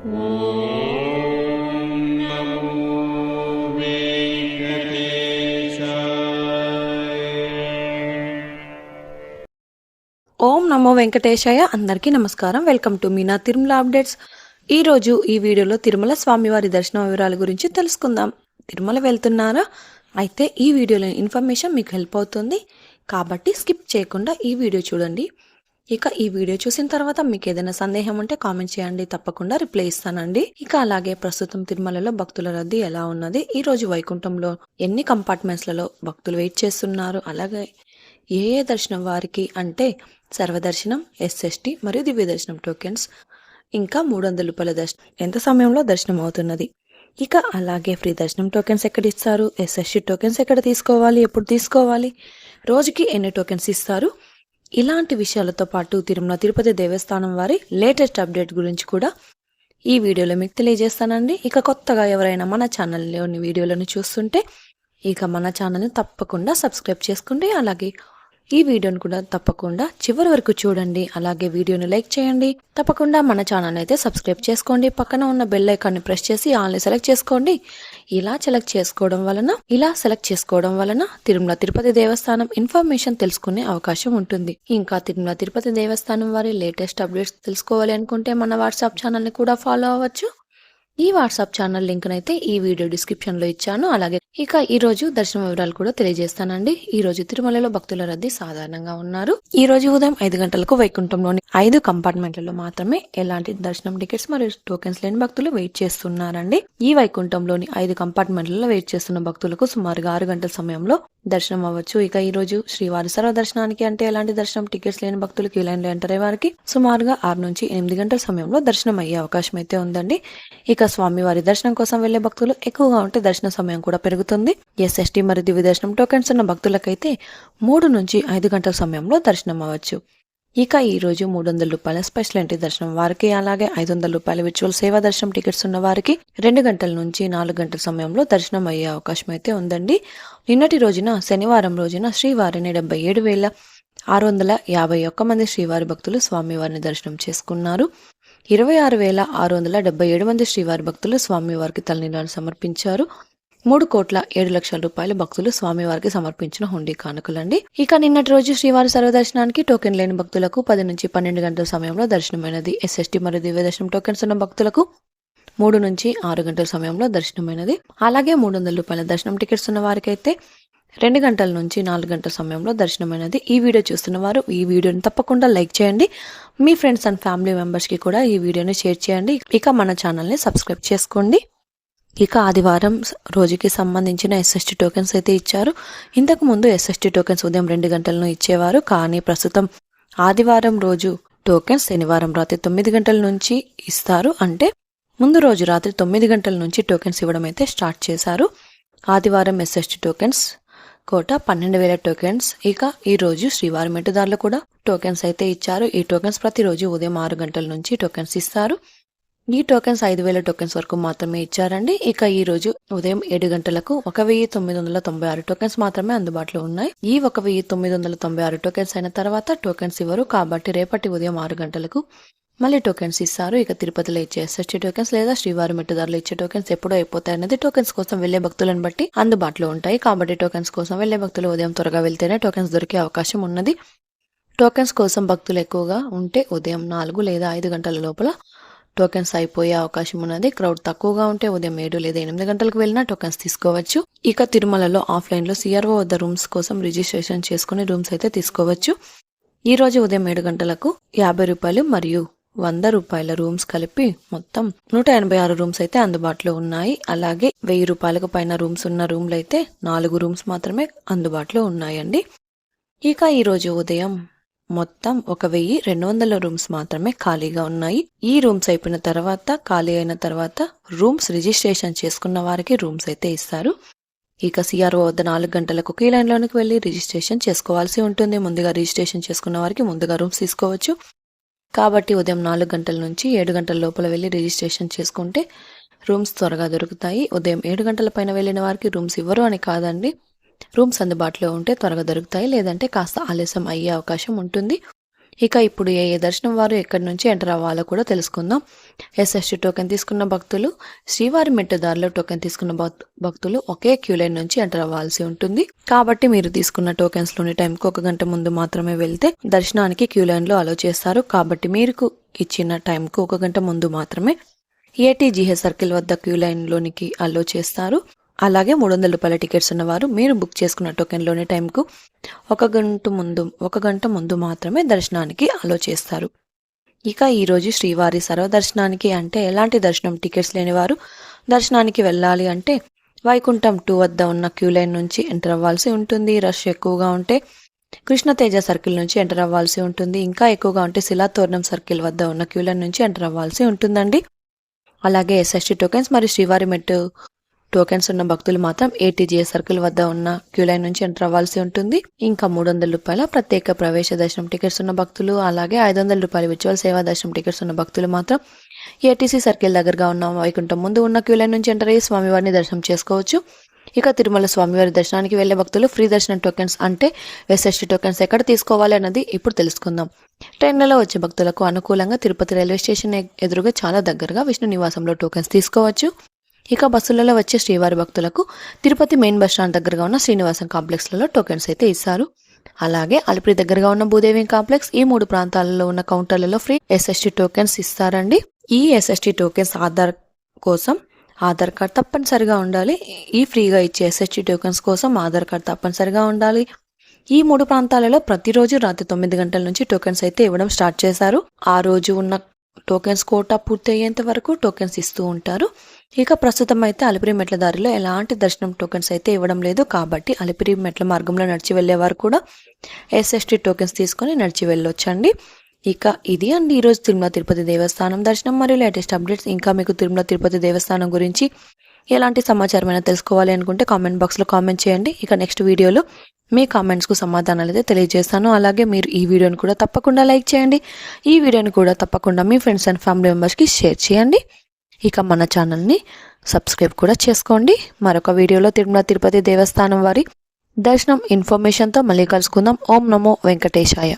ఓం నమో వెంకటేశాయ అందరికీ నమస్కారం. Welcome to Meena Tirumala updates. ఈ రోజు ఈ వీడియోలో తిరుమల స్వామివారి దర్శన వివరాల గురించి తెలుసుకుందాం. తిరుమల వెళ్తున్నారా? అయితే ఈ వీడియోలో ఇన్ఫర్మేషన్ మీకు హెల్ప్ అవుతుంది. కాబట్టి స్కిప్ చేయకుండా ఈ వీడియో చూడండి. ఇక ఈ వీడియో చూసిన తర్వాత మీకు ఏదైనా సందేహం ఉంటే కామెంట్ చేయండి తప్పకుండా రిప్లై ఇస్తానండి. ఇక అలాగే ప్రస్తుతం తిరుమలలో భక్తుల రద్దీ ఎలా ఉన్నది? ఈ రోజు వైకుంఠంలో ఎన్ని కంపార్ట్మెంట్స్లలో భక్తులు వెయిట్ చేస్తున్నారు? అలాగే ఏ ఏ దర్శనం వారికి అంటే సర్వదర్శనం ఎస్ఎస్టి మరియు దివ్య దర్శనం టోకెన్స్ ఇంకా మూడు వందల రూపాయల దర్శనం ఎంత సమయంలో దర్శనం అవుతున్నది? ఇక అలాగే ఫ్రీ దర్శనం టోకెన్స్ ఎక్కడ ఇస్తారు? ఎస్ఎస్టి టోకెన్స్ ఎక్కడ తీసుకోవాలి? ఎప్పుడు తీసుకోవాలి? రోజుకి ఎన్ని టోకెన్స్ ఇస్తారు? ఇలాంటి విషయాలతో పాటు తిరుమల తిరుపతి దేవస్థానం వారి లేటెస్ట్ అప్డేట్ గురించి కూడా ఈ వీడియోలో మీకు తెలియజేస్తానండి. ఇక కొత్తగా ఎవరైనా మన ఛానల్లోని వీడియోలను చూస్తుంటే ఇక మన ఛానల్ని తప్పకుండా సబ్స్క్రైబ్ చేసుకోండి అలాగే ఈ వీడియోను కూడా తప్పకుండా చివరి వరకు చూడండి. అలాగే వీడియోని లైక్ చేయండి. తప్పకుండా మన ఛానల్ అయితే సబ్స్క్రైబ్ చేసుకోండి. పక్కన ఉన్న బెల్ ఐకాన్ని ప్రెస్ చేసి ఆల్ని సెలెక్ట్ చేసుకోండి. ఇలా సెలెక్ట్ చేసుకోవడం వలన ఇలా సెలెక్ట్ చేసుకోవడం వలన తిరుమల తిరుపతి దేవస్థానం ఇన్ఫర్మేషన్ తెలుసుకునే అవకాశం ఉంటుంది. ఇంకా తిరుమల తిరుపతి దేవస్థానం వారి లేటెస్ట్ అప్డేట్స్ తెలుసుకోవాలి అనుకుంటే మన వాట్సాప్ ఛానల్ని కూడా ఫాలో అవ్వచ్చు. ఈ వాట్సాప్ ఛానల్ లింక్ అయితే ఈ వీడియో డిస్క్రిప్షన్లో ఇచ్చాను. అలాగే ఇక ఈ రోజు దర్శన వివరాలు కూడా తెలియజేస్తానండి. ఈ రోజు తిరుమలలో భక్తుల రద్దీ సాధారణంగా ఉన్నారు. ఈ రోజు ఉదయం ఐదు గంటలకు వైకుంఠంలోని ఐదు కంపార్ట్మెంట్లలో మాత్రమే ఎలాంటి దర్శనం టికెట్స్ మరియు టోకెన్స్ లేని భక్తులు వెయిట్ చేస్తున్నారండి. ఈ వైకుంఠంలోని ఐదు కంపార్ట్మెంట్లలో వెయిట్ చేస్తున్న భక్తులకు సుమారుగా ఆరు గంటల సమయంలో దర్శనం అవ్వచ్చు. ఇక ఈ రోజు శ్రీవారి సర్వ దర్శనానికి అంటే ఎలాంటి దర్శనం? టికెట్స్ లేని భక్తులు ఈ లైన్లో ఎంటర్ అయ్యే వారికి సుమారుగా ఆరు నుంచి ఎనిమిది గంటల సమయంలో దర్శనం అయ్యే అవకాశం అయితే ఉందండి. ఇక స్వామివారి దర్శనం కోసం వెళ్ళే భక్తులు ఎక్కువగా ఉంటే దర్శన సమయం కూడా పెరుగుతుంది. ఎస్ఎస్టీ మరియు దివ్య దర్శనం టోకెన్స్ ఉన్న భక్తులకైతే మూడు నుంచి ఐదు గంటల సమయంలో దర్శనం అవ్వచ్చు. ఇక ఈరోజు మూడు వందల రూపాయల స్పెషల్ ఎంట్రీ దర్శనం వారికి అలాగే ఐదు వందల రూపాయల విచువల్ సేవా దర్శనం టికెట్స్ ఉన్న వారికి రెండు గంటల నుంచి నాలుగు గంటల సమయంలో దర్శనం అయ్యే అవకాశం అయితే ఉందండి. నిన్నటి రోజున శనివారం రోజున శ్రీవారిని డెబ్బై ఏడు వేల ఆరు వందల యాభై ఒక్క మంది శ్రీవారి భక్తులు స్వామివారిని దర్శనం చేసుకున్నారు. ఇరవై ఆరు వేల ఆరు వందల డెబ్బై ఏడు మంది శ్రీవారి భక్తులు స్వామివారికి తలనీలాలు సమర్పించారు. మూడు కోట్ల ఏడు లక్షల రూపాయల భక్తులు స్వామివారికి సమర్పించిన హుండీ కానుకలండి. ఇక నిన్నటి రోజు శ్రీవారి సర్వదర్శనానికి టోకెన్ లేని భక్తులకు పది నుంచి పన్నెండు గంటల సమయంలో దర్శనమైనది. ఎస్ఎస్టీ మరియు దివ్యదర్శనం టోకెన్స్ ఉన్న భక్తులకు మూడు నుంచి ఆరు గంటల సమయంలో దర్శనమైనది. అలాగే మూడు వందల రూపాయల దర్శనం టికెట్స్ ఉన్న వారికైతే రెండు గంటల నుంచి నాలుగు గంటల సమయంలో దర్శనమైనది. ఈ వీడియో చూస్తున్న వారు ఈ వీడియోని తప్పకుండా లైక్ చేయండి. మీ ఫ్రెండ్స్ అండ్ ఫ్యామిలీ మెంబర్స్కి కూడా ఈ వీడియోని షేర్ చేయండి. ఇక మన ఛానల్ని సబ్స్క్రైబ్ చేసుకోండి. ఇక ఆదివారం రోజుకి సంబంధించిన ఎస్ఎస్టీ టోకెన్స్ అయితే ఇచ్చారు. ఇంతకు ముందు ఎస్ఎస్టీ టోకెన్స్ ఉదయం రెండు గంటలను ఇచ్చేవారు. కానీ ప్రస్తుతం ఆదివారం రోజు టోకెన్స్ శనివారం రాత్రి తొమ్మిది గంటల నుంచి ఇస్తారు. అంటే ముందు రోజు రాత్రి తొమ్మిది గంటల నుంచి టోకెన్స్ ఇవ్వడం అయితే స్టార్ట్ చేశారు. ఆదివారం ఎస్ఎస్టీ టోకెన్స్ కోట పన్నెండు వేల టోకెన్స్. ఇక ఈ రోజు శ్రీవారి మెట్టుదారులు కూడా టోకెన్స్ అయితే ఇచ్చారు. ఈ టోకెన్స్ ప్రతిరోజు ఉదయం ఆరు గంటల నుంచి టోకెన్స్ ఇస్తారు. ఈ టోకెన్స్ ఐదు వేల టోకెన్స్ వరకు మాత్రమే ఇచ్చారండి. ఇక ఈ రోజు ఉదయం ఏడు గంటలకు ఒక వెయ్యి తొమ్మిది వందల తొంభై ఆరు టోకెన్స్ మాత్రమే అందుబాటులో ఉన్నాయి. ఈ ఒక వెయ్యి తొమ్మిది వందల తొంభై ఆరు టోకెన్స్ అయిన తర్వాత టోకెన్స్ ఇవ్వరు. కాబట్టి రేపటి ఉదయం ఆరు గంటలకు మళ్ళీ టోకెన్స్ ఇస్తారు. ఇక తిరుపతిలో ఇచ్చే ఎస్ఎస్టీ టోకెన్స్ లేదా శ్రీవారి మెట్టుదారులు ఇచ్చే టోకెన్స్ ఎప్పుడో అయిపోతాయి అనేది టోకెన్స్ కోసం వెళ్ళే భక్తులను బట్టి అందుబాటులో ఉంటాయి. కాబట్టి టోకెన్స్ కోసం వెళ్ళే భక్తులు ఉదయం త్వరగా వెళ్తేనే టోకెన్స్ దొరికే అవకాశం ఉన్నది. టోకెన్స్ కోసం భక్తులు ఎక్కువగా ఉంటే ఉదయం నాలుగు లేదా ఐదు గంటల లోపల టోకెన్స్ అయిపోయే అవకాశం ఉన్నది. క్రౌడ్ తక్కువగా ఉంటే ఉదయం ఏడు లేదా ఎనిమిది గంటలకు వెళ్ళినా టోకెన్స్ తీసుకోవచ్చు. ఇక తిరుమలలో ఆఫ్లైన్లో సిఆర్ఓ వద్ద రూమ్స్ కోసం రిజిస్ట్రేషన్ చేసుకుని రూమ్స్ అయితే తీసుకోవచ్చు. ఈ రోజు ఉదయం ఏడు గంటలకు యాభై రూపాయలు మరియు వంద రూపాయల రూమ్స్ కలిపి మొత్తం నూట ఎనభై ఆరు రూమ్స్ అయితే అందుబాటులో ఉన్నాయి. అలాగే వెయ్యి రూపాయలకు పైన రూమ్స్ ఉన్న రూమ్లు అయితే నాలుగు రూమ్స్ మాత్రమే అందుబాటులో ఉన్నాయండి. ఇక ఈ రోజు ఉదయం మొత్తం ఒక వెయ్యి రెండు వందల రూమ్స్ మాత్రమే ఖాళీగా ఉన్నాయి. ఈ రూమ్స్ అయిపోయిన తర్వాత ఖాళీ అయిన తర్వాత రూమ్స్ రిజిస్ట్రేషన్ చేసుకున్న వారికి రూమ్స్ అయితే ఇస్తారు. ఇక సిఆర్ఓ వద్ద నాలుగు గంటలకు కీ లైన్లోనికి వెళ్ళి రిజిస్ట్రేషన్ చేసుకోవాల్సి ఉంటుంది. ముందుగా రిజిస్ట్రేషన్ చేసుకున్న వారికి ముందుగా రూమ్స్ తీసుకోవచ్చు. కాబట్టి ఉదయం నాలుగు గంటల నుంచి ఏడు గంటల లోపల వెళ్ళి రిజిస్ట్రేషన్ చేసుకుంటే రూమ్స్ త్వరగా దొరుకుతాయి. ఉదయం ఏడు గంటల పైన వెళ్ళిన వారికి రూమ్స్ ఇవ్వరు అని కాదండి. రూమ్స్ అందుబాటులో ఉంటే త్వరగా దొరుకుతాయి లేదంటే కాస్త ఆలస్యం అయ్యే అవకాశం ఉంటుంది. ఇక ఇప్పుడు ఏ ఏ దర్శనం వారు ఎక్కడి నుంచి ఎంటర్ అవ్వాలో కూడా తెలుసుకుందాం. ఎస్ఎస్టీ టోకెన్ తీసుకున్న భక్తులు శ్రీవారి మెట్టుదారిలో టోకెన్ తీసుకున్న భక్- భక్తులు ఒకే క్యూ లైన్ నుంచి ఎంటర్ అవ్వాల్సి ఉంటుంది. కాబట్టి మీరు తీసుకున్న టోకెన్స్లోని టైంకి ఒక గంట ముందు మాత్రమే వెళ్తే దర్శనానికి క్యూ లైన్లో అలో చేస్తారు. కాబట్టి మీరు ఇచ్చిన టైంకు ఒక గంట ముందు మాత్రమే ఏటీజీహెచ్ సర్కిల్ వద్ద క్యూ లైన్ లోనికి అలో చేస్తారు. అలాగే మూడు వందల రూపాయల టికెట్స్ ఉన్నవారు మీరు బుక్ చేసుకున్న టోకెన్లోని టైంకు ఒక గంట ముందు ఒక గంట ముందు మాత్రమే దర్శనానికి అలో చేస్తారు. ఇక ఈరోజు శ్రీవారి సర్వదర్శనానికి అంటే ఎలాంటి దర్శనం టికెట్స్ లేనివారు దర్శనానికి వెళ్ళాలి అంటే వైకుంఠం టూ వద్ద ఉన్న క్యూ లైన్ నుంచి ఎంటర్ అవ్వాల్సి ఉంటుంది. రష్ ఎక్కువగా ఉంటే కృష్ణతేజ సర్కిల్ నుంచి ఎంటర్ అవ్వాల్సి ఉంటుంది. ఇంకా ఎక్కువగా ఉంటే శిలాతోరణం సర్కిల్ వద్ద ఉన్న క్యూ లైన్ నుంచి ఎంటర్ అవ్వాల్సి ఉంటుందండి. అలాగే ఎస్ఎస్టీ టోకెన్స్ మరియు శ్రీవారి మెట్టు టోకెన్స్ ఉన్న భక్తులు మాత్రం ఏటీజీఏ సర్కిల్ వద్ద ఉన్న క్యూ లైన్ నుంచి ఎంటర్ అవ్వాల్సి ఉంటుంది. ఇంకా మూడు వందల రూపాయల ప్రత్యేక ప్రవేశ దర్శనం టికెట్స్ ఉన్న భక్తులు అలాగే ఐదు వందల రూపాయల విచువల్ సేవా దర్శనం టికెట్స్ ఉన్న భక్తులు మాత్రం ఏటీసీ సర్కిల్ దగ్గరగా ఉన్న వైకుంఠం ముందు ఉన్న క్యూ లైన్ నుంచి ఎంటర్ అయ్యి స్వామివారిని దర్శనం చేసుకోవచ్చు. ఇక తిరుమల స్వామివారి దర్శనానికి వెళ్ళే భక్తులు ఫ్రీ దర్శనం టోకెన్స్ అంటే ఎస్ఎస్టీ టోకెన్స్ ఎక్కడ తీసుకోవాలి అన్నది ఇప్పుడు తెలుసుకుందాం. ట్రైన్లలో వచ్చే భక్తులకు అనుకూలంగా తిరుపతి రైల్వే స్టేషన్ ఎదురుగా చాలా దగ్గరగా విష్ణు నివాసంలో టోకెన్స్ తీసుకోవచ్చు. ఇక బస్సులలో వచ్చే శ్రీవారి భక్తులకు తిరుపతి మెయిన్ బస్ స్టాండ్ దగ్గరగా ఉన్న శ్రీనివాసం కాంప్లెక్స్లలో టోకెన్స్ అయితే ఇస్తారు. అలాగే అలిపిరి దగ్గరగా ఉన్న భూదేవి కాంప్లెక్స్ ఈ మూడు ప్రాంతాలలో ఉన్న కౌంటర్లలో ఫ్రీ ఎస్ఎస్టీ టోకెన్స్ ఇస్తారండి. ఈ ఎస్ఎస్టీ టోకెన్స్ ఆధార్ కోసం ఆధార్ కార్డ్ తప్పనిసరిగా ఉండాలి. ఈ ఫ్రీగా ఇచ్చే ఎస్ఎస్టీ టోకెన్స్ కోసం ఆధార్ కార్డ్ తప్పనిసరిగా ఉండాలి. ఈ మూడు ప్రాంతాలలో ప్రతిరోజు రాత్రి తొమ్మిది గంటల నుంచి టోకెన్స్ అయితే ఇవ్వడం స్టార్ట్ చేశారు. ఆ రోజు ఉన్న టోకెన్స్ కోటా పూర్తి అయ్యేంత వరకు టోకెన్స్ ఇస్తూ ఉంటారు. ఇక ప్రస్తుతం అయితే అలిపిరి మెట్ల దారిలో ఎలాంటి దర్శనం టోకెన్స్ అయితే ఇవ్వడం లేదు. కాబట్టి అలిపిరి మెట్ల మార్గంలో నడిచి వెళ్ళేవారు కూడా ఎస్ఎస్టీ టోకెన్స్ తీసుకొని నడిచి వెళ్ళొచ్చండి. ఇక ఇది అండి ఈరోజు తిరుమల తిరుపతి దేవస్థానం దర్శనం మరియు లేటెస్ట్ అప్డేట్స్ ఇంకా మీకు తిరుమల తిరుపతి దేవస్థానం గురించి ఎలాంటి సమాచారం అయినా తెలుసుకోవాలి అనుకుంటే కామెంట్ బాక్స్లో కామెంట్ చేయండి. ఇక నెక్స్ట్ వీడియోలో మీ కామెంట్స్కు సమాధానాలు అయితే తెలియజేస్తాను. అలాగే మీరు ఈ వీడియోని కూడా తప్పకుండా లైక్ చేయండి. ఈ వీడియోని కూడా తప్పకుండా మీ ఫ్రెండ్స్ అండ్ ఫ్యామిలీ మెంబర్స్కి షేర్ చేయండి. ఇక మన ఛానల్ని సబ్స్క్రైబ్ కూడా చేసుకోండి. మరొక వీడియోలో తిరుమల తిరుపతి దేవస్థానం వారి దర్శనం ఇన్ఫర్మేషన్తో మళ్ళీ కలుసుకుందాం. ఓం నమో వెంకటేశాయ.